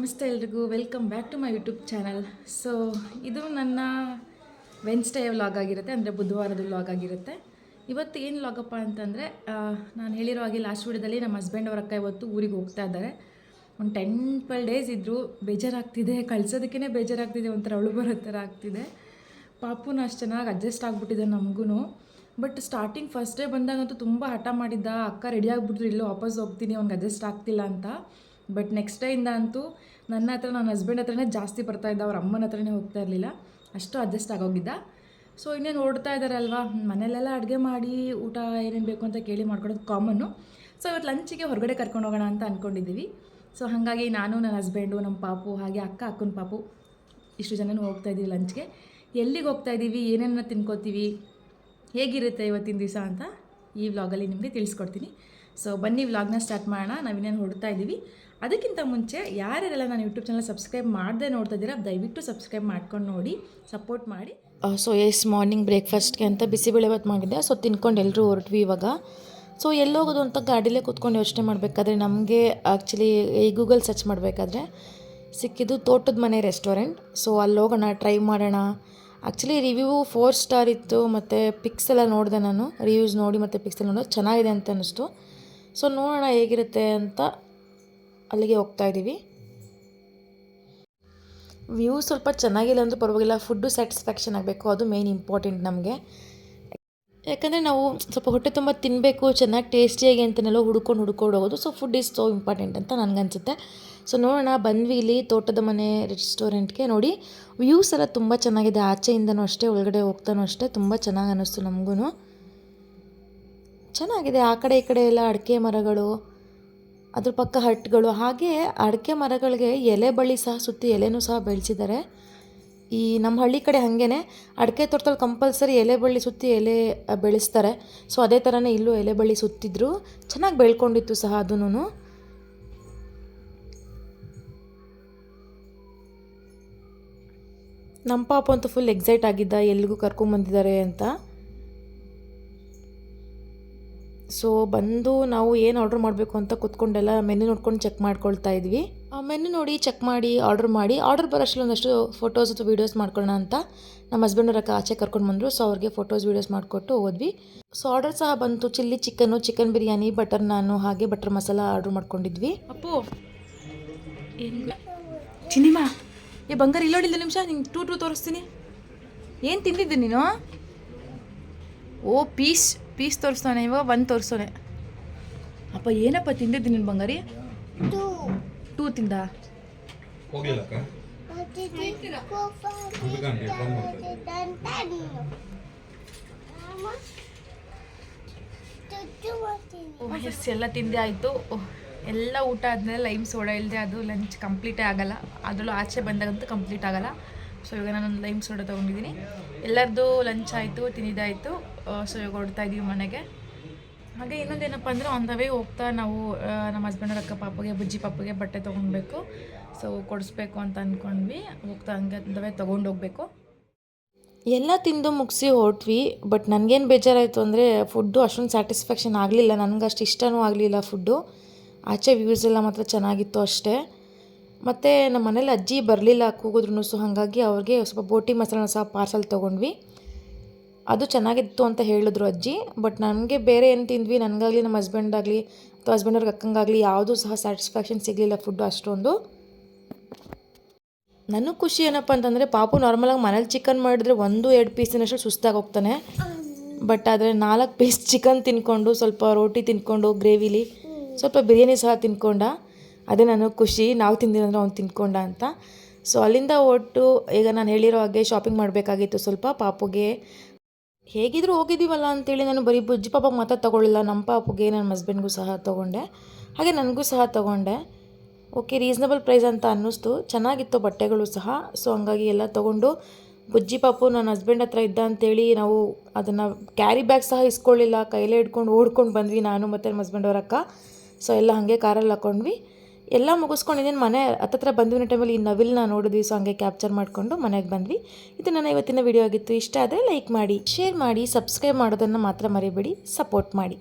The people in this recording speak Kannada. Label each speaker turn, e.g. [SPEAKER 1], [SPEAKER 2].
[SPEAKER 1] ನಮಸ್ತೆ ಎಲ್ರಿಗೂ welcome back to my YouTube channel. So ಇದು ನನ್ನ ವೆನ್ಸ್ಡೇ ವ್ಲಾಗ್ ಆಗಿರುತ್ತೆ, ಅಂದರೆ ಬುಧವಾರದ ವ್ಲಾಗ್ ಆಗಿರುತ್ತೆ. ಇವತ್ತು ಏನು ವ್ಲಾಗಪ್ಪ ಅಂತಂದರೆ ನಾನು ಹೇಳಿರೋ ಹಾಗೆ ಲಾಸ್ಟ್ ವೀಡಿಯೋದಲ್ಲಿ ನಮ್ಮ ಹಸ್ಬೆಂಡ್ ಅವರ ಅಕ್ಕ ಇವತ್ತು ಊರಿಗೆ ಹೋಗ್ತಾ ಇದ್ದಾರೆ. ಒಂದು ಟೆನ್ ಟ್ವೆಲ್ ಡೇಸ್ ಇದ್ದರು ಬೇಜಾರಾಗ್ತಿದೆ ಕಳ್ಸೋದಕ್ಕೇ ಬೇಜಾರಾಗ್ತಿದೆ, ಒಂಥರ ಅವಳು ಬರೋ ಥರ ಆಗ್ತಿದೆ. ಪಾಪುನ ಅಷ್ಟು ಚೆನ್ನಾಗಿ ಅಡ್ಜಸ್ಟ್ ಆಗಿಬಿಟ್ಟಿದೆ ನಮಗೂ ಬಟ್ ಸ್ಟಾರ್ಟಿಂಗ್ ಫಸ್ಟ್ ಡೇ ಬಂದಾಗಂತೂ ತುಂಬ ಹಠ ಮಾಡಿದ್ದ, ಅಕ್ಕ ರೆಡಿ ಆಗಿಬಿಟ್ರು, ಇಲ್ಲೋ ವಾಪಸ್ ಹೋಗ್ತೀನಿ, ಅವ್ನಿಗೆ ಅಡ್ಜಸ್ಟ್ ಆಗ್ತಿಲ್ಲ ಅಂತ. ಬಟ್ ನೆಕ್ಸ್ಟ್ ಡೇಯಿಂದ ಅಂತೂ ನನ್ನ ಹತ್ರ, ನನ್ನ ಹಸ್ಬೆಂಡ್ ಹತ್ರನೇ ಜಾಸ್ತಿ ಬರ್ತಾ ಇದ್ದ, ಅವ್ರ ಅಮ್ಮನ ಹತ್ರನೇ ಹೋಗ್ತಾ ಇರಲಿಲ್ಲ. ಅಷ್ಟು ಅಡ್ಜಸ್ಟ್ ಆಗೋಗಿದ್ದ. ಸೊ ಇನ್ನೇನು ಓಡ್ತಾ ಇದ್ದಾರಲ್ವಾ ಮನೇಲೆಲ್ಲ ಅಡುಗೆ ಮಾಡಿ ಊಟ ಏನೇನು ಬೇಕು ಅಂತ ಕೇಳಿ ಮಾಡ್ಕೊಡೋದು ಕಾಮನ್ನು ಸೊ ಇವತ್ತು ಲಂಚಿಗೆ ಹೊರಗಡೆ ಕರ್ಕೊಂಡು ಹೋಗೋಣ ಅಂತ ಅಂದ್ಕೊಂಡಿದ್ದೀವಿ ಸೊ ಹಾಗಾಗಿ ನಾನು, ನನ್ನ ಹಸ್ಬೆಂಡು ನಮ್ಮ ಪಾಪು, ಹಾಗೆ ಅಕ್ಕ, ಅಕ್ಕನ ಪಾಪು ಇಷ್ಟು ಜನನೂ ಹೋಗ್ತಾ ಇದ್ದೀವಿ ಲಂಚ್ಗೆ ಎಲ್ಲಿಗೆ ಹೋಗ್ತಾ ಇದ್ದೀವಿ? ಏನೇನ ತಿನ್ಕೋತೀವಿ? ಹೇಗಿರುತ್ತೆ ಇವತ್ತಿನ ದಿವಸ ಅಂತ ಈ ವ್ಲಾಗಲ್ಲಿ ನಿಮಗೆ ತಿಳಿಸ್ಕೊಡ್ತೀನಿ. ಸೊ ಬನ್ನಿ ವ್ಲಾಗ್ನ ಸ್ಟಾರ್ಟ್ ಮಾಡೋಣ. ನಾವಿನ್ನೇನು ಹೊಡ್ತಾ ಇದ್ದೀವಿ ಅದಕ್ಕಿಂತ ಮುಂಚೆ ಯಾರೆಲ್ಲ ನಾನು ಯೂಟ್ಯೂಬ್ ಚಾನಲ್ ಸಬ್ಸ್ಕ್ರೈಬ್ ಮಾಡದೆ ನೋಡ್ತಾ ಇದ್ದೀರಾ, ದಯವಿಟ್ಟು ಸಬ್ಸ್ಕ್ರೈಬ್ ಮಾಡ್ಕೊಂಡು ನೋಡಿ ಸಪೋರ್ಟ್ ಮಾಡಿ. ಸೊ ಎಸ್ ಮಾರ್ನಿಂಗ್ ಬ್ರೇಕ್ಫಾಸ್ಟ್ಗೆ ಅಂತ ಬಿಸಿಬೇಳೆಭಾತ್ ಮಾಡಿದ್ದೆ. ಸೊ ತಿನ್ಕೊಂಡು ಎಲ್ಲರೂ ಹೊರಟ್ವಿ ಇವಾಗ. ಸೊ ಎಲ್ಲೋಗೋದು ಅಂತ ಗಾಡಿಲೇ ಕೂತ್ಕೊಂಡು ಯೋಚನೆ ಮಾಡಬೇಕಾದ್ರೆ ನಮಗೆ ಆ್ಯಕ್ಚುಲಿ ಈ ಗೂಗಲ್ ಸರ್ಚ್ ಮಾಡಬೇಕಾದ್ರೆ ಸಿಕ್ಕಿದ್ದು ತೋಟದ ಮನೆ ರೆಸ್ಟೋರೆಂಟ್ ಸೊ ಅಲ್ಲಿ ಹೋಗೋಣ ಟ್ರೈ ಮಾಡೋಣ. ಆ್ಯಕ್ಚುಲಿ ರಿವ್ಯೂ ಫೋರ್ ಸ್ಟಾರ್ ಇತ್ತು, ಮತ್ತು ಪಿಕ್ಸ್ ಎಲ್ಲ ನೋಡಿದೆ ನಾನು. ರಿವ್ಯೂಸ್ ನೋಡಿ, ಮತ್ತು ಪಿಕ್ಸ್ ಎಲ್ಲ ನೋಡೋದು ಚೆನ್ನಾಗಿದೆ ಅಂತ ಅನ್ನಿಸ್ತು. ಸೊ ನೋಡೋಣ ಹೇಗಿರುತ್ತೆ ಅಂತ ಅಲ್ಲಿಗೆ ಹೋಗ್ತಾ ಇದ್ದೀವಿ. ವ್ಯೂ ಸ್ವಲ್ಪ ಚೆನ್ನಾಗಿಲ್ಲ ಅಂದರೂ ಪರವಾಗಿಲ್ಲ, ಫುಡ್ಡು ಸ್ಯಾಟಿಸ್ಫ್ಯಾಕ್ಷನ್ ಆಗಬೇಕು, ಅದು ಮೇಯ್ನ್ ಇಂಪಾರ್ಟೆಂಟ್ ನಮಗೆ. ಯಾಕಂದರೆ ನಾವು ಸ್ವಲ್ಪ ಹೊಟ್ಟೆ ತುಂಬ ತಿನ್ನಬೇಕು ಚೆನ್ನಾಗಿ ಟೇಸ್ಟಿಯಾಗಿ ಅಂತನೆಲ್ಲ ಹುಡ್ಕೊಂಡು ಹುಡ್ಕೊಂಡು ಹೋಗೋದು, so food is so important ಅಂತ ನನಗನ್ಸುತ್ತೆ. ಸೊ ನೋಡೋಣ, ಬಂದ್ವಿ ಇಲ್ಲಿ ತೋಟದ ಮನೆ ರೆಸ್ಟೋರೆಂಟ್ಗೆ ನೋಡಿ. ವ್ಯೂಸ್ ಎಲ್ಲ ತುಂಬ ಚೆನ್ನಾಗಿದೆ, ಆಚೆಯಿಂದನೂ ಅಷ್ಟೇ, ಒಳಗಡೆ ಹೋಗ್ತಾನೂ ಅಷ್ಟೇ, ತುಂಬ ಚೆನ್ನಾಗಿ ಅನ್ನಿಸ್ತು ನಮಗೂ ಚೆನ್ನಾಗಿದೆ. ಆ ಕಡೆ ಈ ಕಡೆ ಎಲ್ಲ ಅಡಿಕೆ ಮರಗಳು, ಅದ್ರ ಪಕ್ಕ ಹಟ್ಗಳು. ಹಾಗೆ ಅಡಿಕೆ ಮರಗಳಿಗೆ ಎಲೆ ಬಳ್ಳಿ ಸಹ ಸುತ್ತಿ ಎಲೆನೂ ಸಹ ಬೆಳೆಸಿದ್ದಾರೆ. ಈ ನಮ್ಮ ಹಳ್ಳಿ ಕಡೆ ಹಾಗೇ ಅಡಿಕೆ ತೋಟದಲ್ಲಿ ಕಂಪಲ್ಸರಿ ಎಲೆ ಬಳ್ಳಿ ಸುತ್ತಿ ಎಲೆ ಬೆಳೆಸ್ತಾರೆ. ಸೊ, ಅದೇ ಥರನೇ ಇಲ್ಲೂ ಎಲೆ ಬಳ್ಳಿ ಸುತ್ತಿದ್ರು. ಚೆನ್ನಾಗಿ ಬೆಳ್ಕೊಂಡಿತ್ತು ಸಹ ಅದೂ ನಮ್ಮ ಪಾಪ ಅಂತೂ ಫುಲ್ ಎಕ್ಸೈಟ್ ಆಗಿದ್ದ. ಎಲ್ಲಿಗೂ ಕರ್ಕೊಂಬಂದಿದ್ದಾರೆ ಅಂತ. ಸೊ ಬಂದು ನಾವು ಏನು ಆರ್ಡ್ರ್ ಮಾಡಬೇಕು ಅಂತ ಕೂತ್ಕೊಂಡೆಲ್ಲ ಮೆನು ನೋಡ್ಕೊಂಡು ಚೆಕ್ ಮಾಡ್ಕೊಳ್ತಾ ಇದ್ವಿ. ಆ ಮೆನು ನೋಡಿ ಚೆಕ್ ಮಾಡಿ ಆರ್ಡರ್ ಮಾಡಿ. ಆರ್ಡರ್ ಬರೋಷ್ಟು ಒಂದಷ್ಟು ಫೋಟೋಸ್ ಅಥವಾ ವೀಡಿಯೋಸ್ ಮಾಡ್ಕೊಳ್ಳೋಣ ಅಂತ ನಮ್ಮ ಹಸ್ಬೆಂಡ್ ಅವ್ರ ಆಚೆ ಕರ್ಕೊಂಡು ಬಂದರು. ಸೊ ಅವ್ರಿಗೆ ಫೋಟೋಸ್ ವೀಡಿಯೋಸ್ ಮಾಡಿಕೊಟ್ಟು ಹೋದ್ವಿ. ಸೊ ಆರ್ಡರ್ ಸಹ ಬಂತು. Chilli chicken chicken biryani butter ನಾನು ಹಾಗೆ ಬಟರ್ ಮಸಾಲ ಆರ್ಡ್ರ್ ಮಾಡ್ಕೊಂಡಿದ್ವಿ. ಅಪ್ಪು ಚಿನಿಮಾ ಏ ಬಂಗಾರ ಇಲ್ಲೋಡಿಲ್ಲ ನಿಮಿಷ? ನಿಂಗೆ ಟೂ ಟೂ ತೋರಿಸ್ತೀನಿ. ಏನು ತಿಂದಿದ್ದೆ ನೀನು? ಓ ಪೀಸ್ ಪೀಸ್ ತೋರಿಸ್ತಾನೆ ಇವಾಗ ಒಂದು ತೋರಿಸೋನೆ ಅಪ್ಪ ಏನಪ್ಪ ತಿಂದಿದ್ದು ನಿನ್ನ ಬಂಗಾರಿ? ಟೂ. ತಿಂದ? ಎಸ್ ಎಲ್ಲ ತಿಂದೆ ಆಯಿತು. ಎಲ್ಲ ಊಟ ಆದಮೇಲೆ ಲೈಮ್ ಸೋಡಾ ಇಲ್ಲದೆ ಅದು ಲಂಚ್ ಕಂಪ್ಲೀಟೇ ಆಗಲ್ಲ. ಅದರಲ್ಲೂ ಆಚೆ ಬಂದಾಗಂತೂ ಕಂಪ್ಲೀಟ್ ಆಗಲ್ಲ. ಸೊ ಇವಾಗ ನಾನು ಲೈಮ್ ಸೋಡಾ ತೊಗೊಂಡಿದ್ದೀನಿ. ಎಲ್ಲರದ್ದು ಲಂಚ್ ಆಯಿತು, ತಿಂದಿದ್ದಾಯಿತು ಸೊ ಇವಾಗ ಹೊಡ್ತಾ ಇದ್ದೀವಿ ಮನೆಗೆ. ಹಾಗೆ ಇನ್ನೊಂದೇನಪ್ಪ ಅಂದರೆ ಆನ್ ದ ವೇ ಹೋಗ್ತಾ ನಾವು ನಮ್ಮ ಹಸ್ಬೆಂಡ್ ಅಕ್ಕ ಪಾಪಗೆ, ಬುಜ್ಜಿ ಪಾಪಗೆ ಬಟ್ಟೆ ತೊಗೊಳ್ಬೇಕು ಸೊ ಕೊಡಿಸ್ಬೇಕು ಅಂತ ಅಂದ್ಕೊಂಡ್ವಿ ಹೋಗ್ತಾ ಹಂಗೆ ಆನ್ ವೇ ತೊಗೊಂಡೋಗ್ಬೇಕು ಎಲ್ಲ ತಿಂದು ಮುಗಿಸಿ ಹೊರಟ್ವಿ ಬಟ್ ನನಗೇನು ಬೇಜಾರಾಯಿತು ಅಂದರೆ ಫುಡ್ಡು ಅಷ್ಟೊಂದು ಸ್ಯಾಟಿಸ್ಫ್ಯಾಕ್ಷನ್ ಆಗಲಿಲ್ಲ. ನನಗೆ ಅಷ್ಟು ಇಷ್ಟನೂ ಆಗಲಿಲ್ಲ ಫುಡ್ಡು ಆಚೆ ವ್ಯೂಸ್ ಎಲ್ಲ ಮಾತ್ರ ಚೆನ್ನಾಗಿತ್ತು ಅಷ್ಟೇ. ಮತ್ತು ನಮ್ಮ ಮನೇಲಿ ಅಜ್ಜಿ ಬರಲಿಲ್ಲ ಕೂಗಿದ್ರು ಸೊ ಹಾಗಾಗಿ ಅವ್ರಿಗೆ ಸ್ವಲ್ಪ ಬೋಟಿ ಮಸಾಲ ಸಹ ಪಾರ್ಸಲ್ ತೊಗೊಂಡ್ವಿ. ಅದು ಚೆನ್ನಾಗಿತ್ತು ಅಂತ ಹೇಳಿದ್ರು ಅಜ್ಜಿ ಬಟ್ ನನಗೆ ಬೇರೆ ಏನು ತಿಂದ್ವಿ, ನನಗಾಗಲಿ ನಮ್ಮ ಹಸ್ಬೆಂಡಾಗಲಿ ಅಥವಾ ಹಸ್ಬೆಂಡ್ ಅವ್ರಿಗೆ ಅಕ್ಕಂಗಾಗಲಿ ಯಾವುದೂ ಸಹ ಸ್ಯಾಟಿಸ್ಫ್ಯಾಕ್ಷನ್ ಸಿಗಲಿಲ್ಲ ಫುಡ್ ಅಷ್ಟೊಂದು. ನನಗೆ ಖುಷಿ ಏನಪ್ಪ ಅಂತಂದರೆ, ಪಾಪು ನಾರ್ಮಲಾಗಿ ಮನೇಲಿ ಚಿಕನ್ ಮಾಡಿದ್ರೆ ಒಂದು ಎರಡು ಪೀಸಿನಷ್ಟು ಸುಸ್ತಾಗಿ ಹೋಗ್ತಾನೆ. ಬಟ್ ಆದರೆ ನಾಲ್ಕು ಪೀಸ್ ಚಿಕನ್ ತಿನ್ಕೊಂಡು, ಸ್ವಲ್ಪ ರೋಟಿ ತಿನ್ಕೊಂಡು ಗ್ರೇವಿಲಿ ಸ್ವಲ್ಪ ಬಿರಿಯಾನಿ ಸಹ ತಿನ್ಕೊಂಡ. ಅದೇ ನನಗೆ ಖುಷಿ, ನಾವು ತಿಂದಿರಂದ್ರೆ ಅವ್ನು ತಿಂದ್ಕೊಂಡ ಅಂತ. ಸೊ ಅಲ್ಲಿಂದ ಒಟ್ಟು ಈಗ ನಾನು ಹೇಳಿರೋ ಹಾಗೆ ಶಾಪಿಂಗ್ ಮಾಡಬೇಕಾಗಿತ್ತು ಸ್ವಲ್ಪ ಪಾಪುಗೆ. ಹೇಗಿದ್ರು ಹೋಗಿದ್ದೀವಲ್ಲ ಅಂತೇಳಿ ನಾನು ಬರೀ ಬುಜ್ಜಿ ಪಾಪಗೆ ಮಾತ್ರ ತೊಗೊಳ್ಳಿಲ್ಲ ನಮ್ಮ ಪಾಪುಗೆ ನನ್ನ ಹಸ್ಬೆಂಡ್ಗೂ ಸಹ ತೊಗೊಂಡೆ. ಹಾಗೆ ನನಗೂ ಸಹ ತೊಗೊಂಡೆ. ಓಕೆ ರೀಸ್ನಬಲ್ ಪ್ರೈಸ್ ಅಂತ ಅನ್ನಿಸ್ತು. ಚೆನ್ನಾಗಿತ್ತು ಬಟ್ಟೆಗಳು ಸಹ. ಸೊ ಹಂಗಾಗಿ ಎಲ್ಲ ತೊಗೊಂಡು ಬುಜ್ಜಿ ಪಾಪು ನನ್ನ ಹಸ್ಬೆಂಡ್ ಹತ್ರ ಇದ್ದ ಅಂತೇಳಿ ನಾವು ಅದನ್ನು ಕ್ಯಾರಿ ಬ್ಯಾಗ್ ಸಹ ಇಸ್ಕೊಳ್ಳಿಲ್ಲ. ಕೈಲೇ ಹಿಡ್ಕೊಂಡು ಓಡ್ಕೊಂಡು ಬಂದ್ವಿ ನಾನು ಮತ್ತು ನಮ್ಮ ಹಸ್ಬೆಂಡ್ ಅವರಕ್ಕ ಸೊ ಎಲ್ಲ ಹಾಗೆ ಕಾರಲ್ಲಿ ಹಾಕ್ಕೊಂಡ್ವಿ ಎಲ್ಲ ಮುಗಿಸ್ಕೊಂಡಿದ್ದೀನಿ ಮನೆ ಹತ್ತತ್ರ ಬಂದಿನ ಟೈಮಲ್ಲಿ ಈ ನವಿಲ್ನ ನೋಡಿದ್ವಿ ಸೊ ಹಂಗೆ ಕ್ಯಾಪ್ಚರ್ ಮಾಡಿಕೊಂಡು ಮನೆಗೆ ಬಂದ್ವಿ. ಇದು ನನ್ನ ಇವತ್ತಿನ ವಿಡಿಯೋ ಆಗಿತ್ತು. ಇಷ್ಟ ಆದರೆ ಲೈಕ್ ಮಾಡಿ ಶೇರ್ ಮಾಡಿ ಸಬ್ಸ್ಕ್ರೈಬ್ ಮಾಡೋದನ್ನು ಮಾತ್ರ ಮರಿಬೇಡಿ ಸಪೋರ್ಟ್ ಮಾಡಿ.